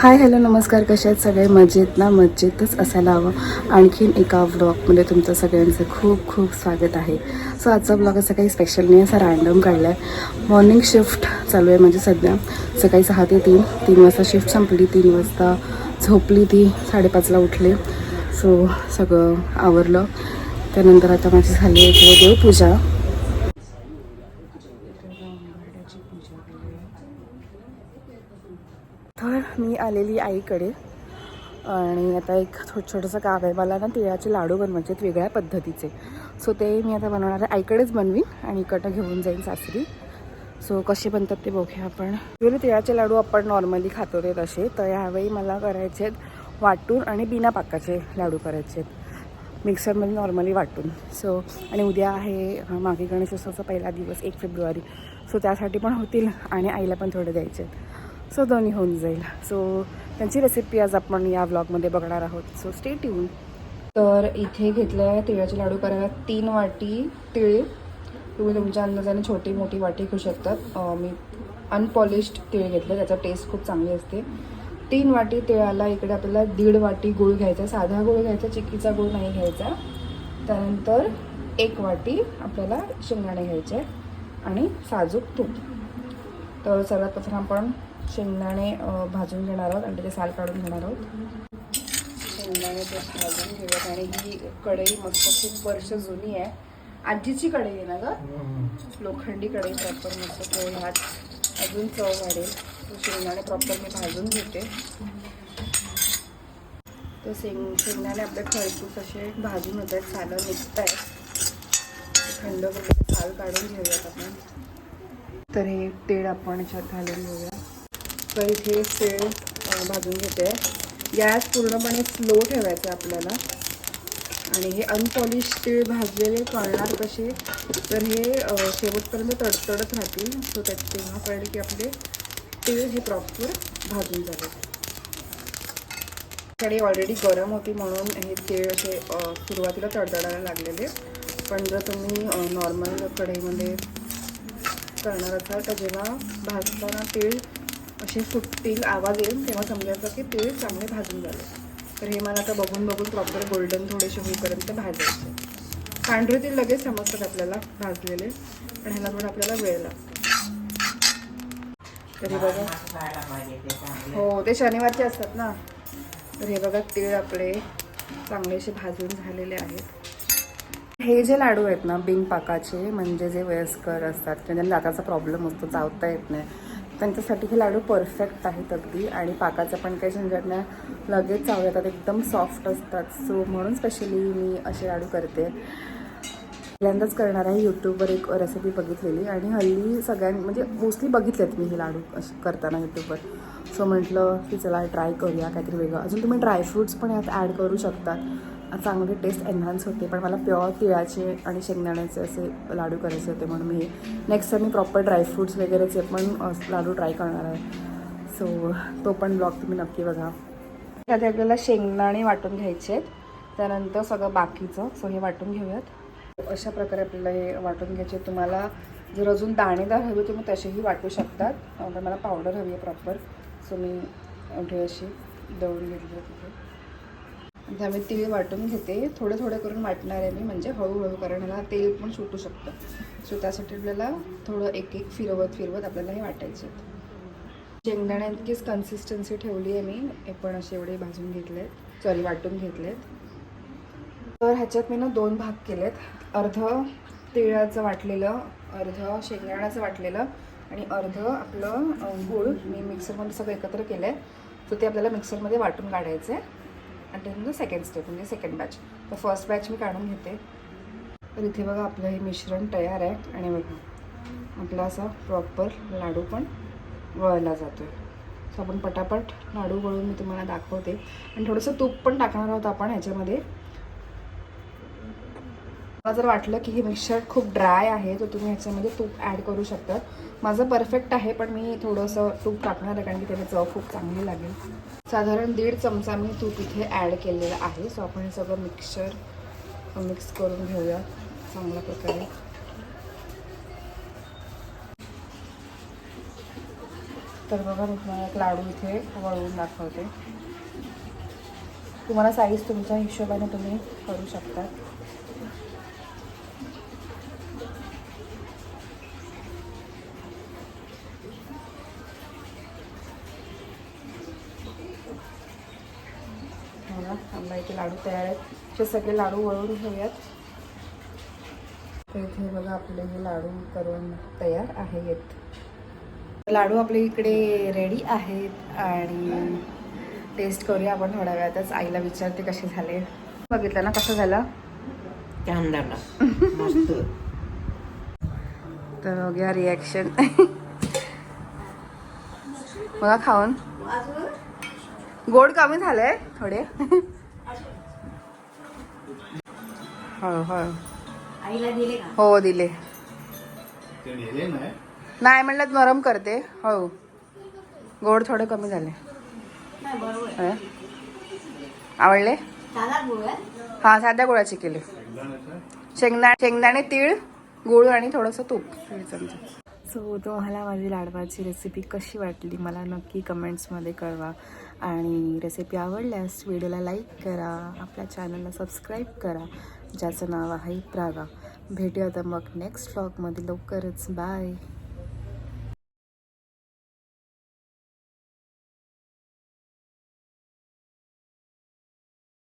Hi hello नमस्कार. कसे आहेत सगळे? मजेत ना? मजेतच असायला हवं. आणखीन एका ब्लॉगमध्ये तुमचं सगळ्यांचं खूप खूप स्वागत आहे. सो आजचा ब्लॉग असं काही स्पेशल नाही असा रँडम काढला आहे मॉर्निंग शिफ्ट चालू आहे म्हणजे सध्या. सकाळी सहा ते तीन तीन वाजता शिफ्ट संपली तीन वाजता झोपली ती साडेपाचला उठले. सो सगळं आवरलं. त्यानंतर आता माझी झाली आहे देवपूजा तर मी आलेली आईकडे. आणि आता एक छोटं छोटंसं काम आहे. मला ना तिळाचे लाडू बनवायचे आहेत वेगळ्या पद्धतीचे. सो ते मी आता बनवणार आहे. आईकडेच बनवीन आणि इकडनं घेऊन जाईन सासरी. सो कसे बनतात ते बघूया आपण. जरी तिळाचे लाडू आपण नॉर्मली खातो ते तसे तर यावेळी मला करायचे आहेत वाटून आणि बिना पाकाचे लाडू करायचे आहेत. मिक्सरमध्ये नॉर्मली वाटून. सो आणि उद्या आहे मागे मागे गणेशोत्सवाचा पहिला दिवस एक फेब्रुवारी. सो त्यासाठी पण होतील आणि आईला पण थोडे द्यायचे आहेत. सो दोन्ही होऊन जाईल. सो त्यांची रेसिपी आज आपण या ब्लॉगमध्ये बघणार आहोत. सो स्टे ट्यून तर इथे घेतलं आहे तिळाचे लाडू करायला तीन वाटी तिळ. तुम्ही तुमच्या अंदाजाने छोटी मोठी वाटी घेऊ शकतात. मी अनपॉलिश्ड तिळ घेतलं त्याचा टेस्ट खूप चांगली असते. तीन वाटी तिळाला इकडे आपल्याला दीड वाटी गूळ घ्यायचा साधा गूळ घ्यायचा चिक्कीचा गुळ नाही घ्यायचा. त्यानंतर एक वाटी आपल्याला शेंगदाणे घ्यायचे आणि साजूक तूप. तर सर्वात प्रथम आपण शेंगदाणे भाजून घेणार आहोत आणि त्याचे साल काढून घेणार आहोत. शेंगदाणे ते भाजून घेऊयात. आणि ही कढई मस्त खूप वर्ष जुनी आहे. आजीची कढई आहे ना ग? लोखंडी कढई प्रॉपर मस्त तो हात अजून चव वाढेल. शेंगदाणे प्रॉपर मी भाजून घेते. तर शेंग शेंगदाणे आपले खरपूस असे भाजून होत आहेत. सालं निघत आहेत. थंड करून साल काढून घेऊयात आपण. तर हे तेल आपण याच्यात घालून घेऊया. तर इथे तेल भाजून घेते. गॅस पूर्णपणे स्लो ठेवायचा आपल्याला. आणि हे अनपॉलिश तीळ भाजलेले कळणार कसे तर हे शेवटपर्यंत तडतडत राहतील. सो त्यात तेव्हा कळेल की आपले तीळ हे प्रॉपर भाजून झाले. कढई ऑलरेडी गरम होती म्हणून हे तीळ असे सुरुवातीला तडतडायला लागलेले. पण जर तुम्ही नॉर्मल कढईमध्ये करणार असाल तर जेव्हा भाजताना तीळ असे फुटतील आवाज येईल तेव्हा समजायचं की तीळ चांगले भाजून झाले. तर हे मला आता बघून बघून प्रॉपर गोल्डन थोडेसे होईपर्यंत भाजायचे. पांढरे तीळ लगेच समजतात आपल्याला भाजलेले पण ह्याला पण आपल्याला वेळ लागतो. तर हे बघा. हो ते शनिवारचे असतात ना. तर हे बघा तीळ आपले चांगलेसे भाजून झालेले आहेत. हे जे लाडू आहेत ना बिन पाकाचे म्हणजे जे वयस्कर असतात त्यांना दाताचा प्रॉब्लेम असतो चावता येत नाही. त्यांच्यासाठी हे लाडू परफेक्ट आहेत अगदी. आणि पाकाचं पण काही झंझट नाही लगेच चाव येतात एकदम सॉफ्ट असतात. सो म्हणून स्पेशली मी असे लाडू करते. पहिल्यांदाच करणार आहे यूट्यूबवर एक रेसिपी बघितलेली. आणि हल्ली सगळ्यां म्हणजे मोस्टली बघितलेत मी हे लाडू असे करताना यूट्यूबवर सो म्हटलं की चला ट्राय करूया काहीतरी वेगळं. अजून तुम्ही ड्रायफ्रूट्स पण यात ॲड करू शकतात चांगली टेस्ट एन्हान्स होते पण मला प्युअर तिळाचे आणि शेंगदाण्याचे असे लाडू करायचे होते म्हणून मी नेक्स्ट टाइम मी प्रॉपर ड्रायफ्रूट्स वगैरेचे पण लाडू ट्राय करणार आहे. सो तो पण ब्लॉग तुम्ही नक्की बघा. त्यात आपल्याला शेंगदाणे वाटून घ्यायचे आहेत. त्यानंतर सगळं बाकीचं सो हे वाटून घेऊयात. अशा प्रकारे आपल्याला हे वाटून घ्यायचे तुम्हाला जर अजून दाणेदार हवे तुम्ही तसेही वाटू शकतात. पण मला पावडर हवी आहे प्रॉपर सो मी एवढी अशी दळून घेतली तिथे. आणि त्यामुळे तीळ वाटून घेते. थोडं थोडं करून वाटणार आहे मी म्हणजे हळूहळू कारण ह्याला तेल पण सुटू शकतं. सो त्यासाठी आपल्याला थोडं एक एक फिरवत फिरवत आपल्याला हे वाटायचे. शेंगदाण्यांचीच कन्सिस्टन्सी ठेवली आहे मी. हे पण असे एवढे भाजून घेतलेत. सॉरी वाटून घेतलेत. तर ह्याच्यात मी ना दोन भाग केलेत. अर्ध तिळाचं वाटलेलं अर्ध शेंगदाण्याचं वाटलेलं आणि अर्ध आपलं गूळ. मी मिक्सरमध्ये सगळं एकत्र केलं आहे तर ते आपल्याला मिक्सरमध्ये वाटून काढायचं आहे आणि त्यानंतर सेकंड स्टेप म्हणजे सेकंड बॅच तर फर्स्ट बॅच मी काढून घेते. तर इथे बघा आपलं हे मिश्रण तयार आहे आणि बघा आपला असा प्रॉपर लाडू पण वळला जातो आहे सो आपण पटापट लाडू वळून मी तुम्हाला दाखवते. आणि थोडंसं तूप पण टाकणार आहोत आपण ह्याच्यामध्ये मला जर वाटलं की हे मिक्सचर खूप ड्राय आहे तर तुम्ही ह्याच्यामध्ये तूप ॲड करू शकता. माझं परफेक्ट आहे पण मी थोडंसं तूप टाकणार आहे कारण की त्याने चव खूप चांगली लागेल. साधारण दीड चमचा मी तूप इथे ॲड केलेलं आहे. सो आपण हे सगळं मिक्सचर मिक्स करून घेऊया चांगल्या प्रकारे. तर बघा मी तुम्हाला एक लाडू इथे वळवून दाखवते. तुम्हाला साईज तुमच्या हिशोबाने तुम्ही करू शकता बघा इथे लाडू तयार आहेत. हे सगळे लाडू वळून घेऊयात. तर इथे बघा आपले हे लाडू करून तयार आहेत. लाडू आपले इकडे रेडी आहेत आणि टेस्ट करूया आपण थोड्या वेळातच. आईला विचारते कसे झाले. बघितलं ना कसं झालं? तर बघूया रिॲक्शन बघा खाऊन. गोड कमी झालंय थोडे. हो हो आईला दिले का? हो दिले. नाही. नाही म्हणलं नरम करते. हो. गोड थोडे कमी झाले. नाही बरोबर होय. आवडले? साधा गुळ आहे हा साध्या गुळाचे केले. शेंगदा शेंगदाणे तीळ गूळ आणि थोडंसं तूप. दीड चमचा. सो तुम्हाला माझी लाडवाची रेसिपी कशी वाटली? मला नक्की कमेंट्समध्ये कळवा. आणि रेसिपी आवडल्यास व्हिडिओला लाईक करा. आपल्या चॅनलला सबस्क्राईब करा. ज्याचं नाव आहे प्रागा. भेटूया आता मग नेक्स्ट व्लॉगमध्ये लवकरच. बाय